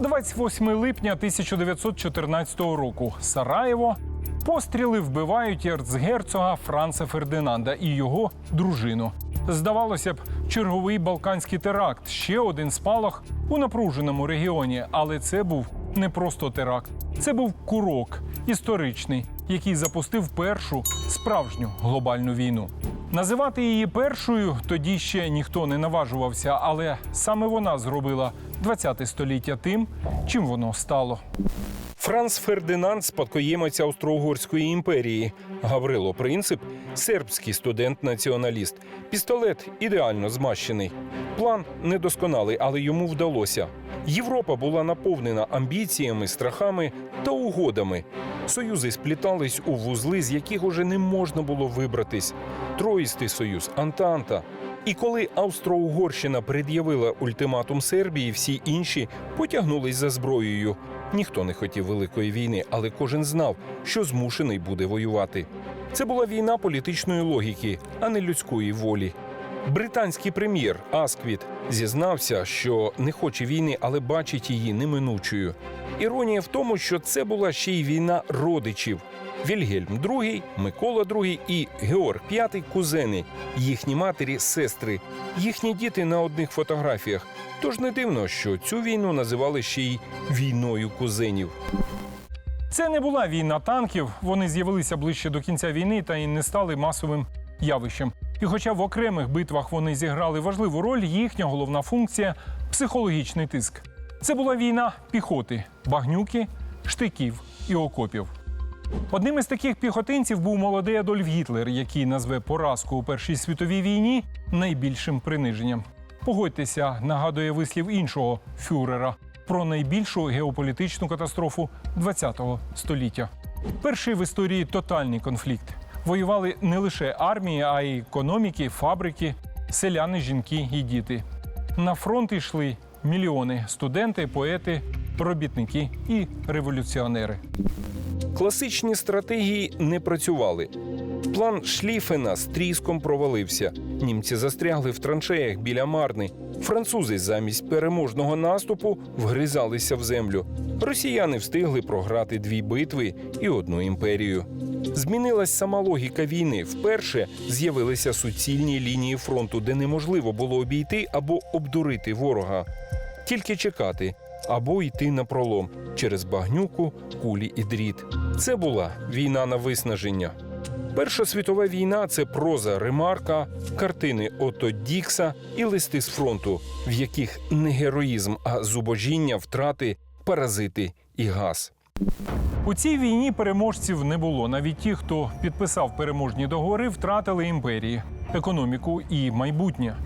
28 липня 1914 року. Сараєво. Постріли вбивають ерцгерцога Франца Фердинанда і його дружину. Здавалося б, черговий балканський теракт, ще один спалах у напруженому регіоні. Але це був не просто теракт, це був курок історичний, який запустив першу справжню глобальну війну. Називати її першою тоді ще ніхто не наважувався, але саме вона зробила 20 століття тим, чим воно стало. Франц Фердинанд, спадкоємець Австро-Угорської імперії. Гаврило Принцип, сербський студент-націоналіст. Пістолет ідеально змащений. План недосконалий, але йому вдалося. Європа була наповнена амбіціями, страхами та угодами. Союзи сплітались у вузли, з яких уже не можна було вибратись. Троїстий союз, Антанта. І коли Австро-Угорщина пред'явила ультиматум Сербії, всі інші потягнулись за зброєю. Ніхто не хотів великої війни, але кожен знав, що змушений буде воювати. Це була війна політичної логіки, а не людської волі. Британський прем'єр Асквіт зізнався, що не хоче війни, але бачить її неминучою. Іронія в тому, що це була ще й війна родичів. Вільгельм II, Микола II і Георг V – кузени, їхні матері сестри, їхні діти на одних фотографіях. Тож не дивно, що цю війну називали ще й війною кузенів. Це не була війна танків. Вони з'явилися ближче до кінця війни та й не стали масовим явищем. І хоча в окремих битвах вони зіграли важливу роль, їхня головна функція психологічний тиск. Це була війна піхоти, багнюки, штиків і окопів. Одним із таких піхотинців був молодий Адольф Гітлер, який назве поразку у Першій світовій війні найбільшим приниженням. Погодьтеся, нагадує вислів іншого фюрера про найбільшу геополітичну катастрофу ХХ століття. Перший в історії тотальний конфлікт. Воювали не лише армії, а й економіки, фабрики, селяни, жінки і діти. На фронт йшли мільйони студенти, поети, робітники і революціонери. Класичні стратегії не працювали. План Шліфена з тріском провалився. Німці застрягли в траншеях біля Марни. Французи замість переможного наступу вгризалися в землю. Росіяни встигли програти дві битви і одну імперію. Змінилась сама логіка війни. Вперше з'явилися суцільні лінії фронту, де неможливо було обійти або обдурити ворога. Тільки чекати або йти на пролом через багнюку, кулі і дріт. Це була війна на виснаження. Перша світова війна це проза Ремарка, картини Ото Дікса і листи з фронту, в яких не героїзм, а зубожіння, втрати, паразити і газ. У цій війні переможців не було. Навіть ті, хто підписав переможні договори, втратили імперії, економіку і майбутнє.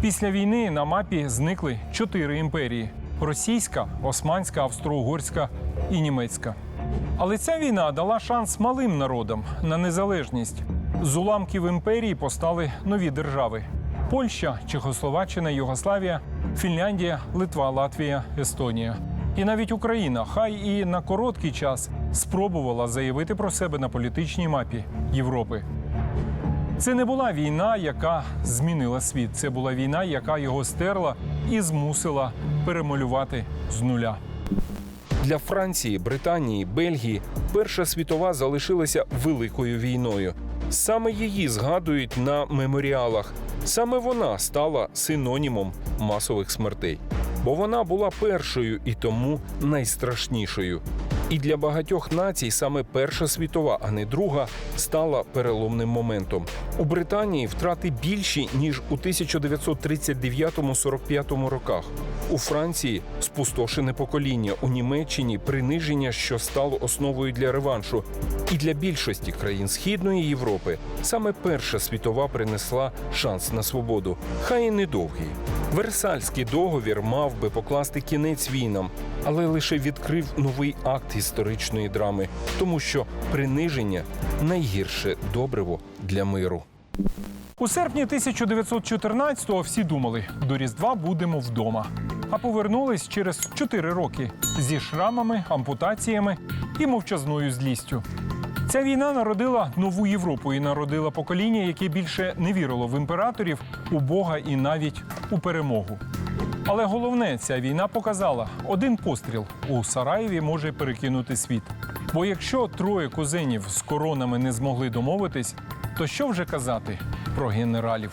Після війни на мапі зникли чотири імперії: російська, османська, австро-угорська і німецька. Але ця війна дала шанс малим народам на незалежність. З уламків імперії постали нові держави: Польща, Чехословаччина, Югославія, Фінляндія, Литва, Латвія, Естонія. І навіть Україна, хай і на короткий час спробувала заявити про себе на політичній мапі Європи. Це не була війна, яка змінила світ. Це була війна, яка його стерла і змусила перемалювати з нуля. Для Франції, Британії, Бельгії Перша світова залишилася великою війною. Саме її згадують на меморіалах. Саме вона стала синонімом масових смертей. Бо вона була першою і тому найстрашнішою. І для багатьох націй саме Перша світова, а не друга, стала переломним моментом. У Британії втрати більші ніж у 1939-45 роках. У Франції спустошене покоління, у Німеччині приниження, що стало основою для реваншу. І для більшості країн Східної Європи саме Перша світова принесла шанс на свободу. Хай і недовгий. Версальський договір мав би покласти кінець війнам, але лише відкрив новий акт історичної драми, тому що приниження найгірше добриво для миру. У серпні 1914-го всі думали, до Різдва будемо вдома. А повернулись через 4 роки зі шрамами, ампутаціями і мовчазною злістю. Ця війна народила нову Європу і народила покоління, яке більше не вірило в імператорів, у Бога і навіть у перемогу. Але головне, ця війна показала, один постріл у Сараєві може перекинути світ. Бо якщо троє кузенів з коронами не змогли домовитись, то що вже казати про генералів?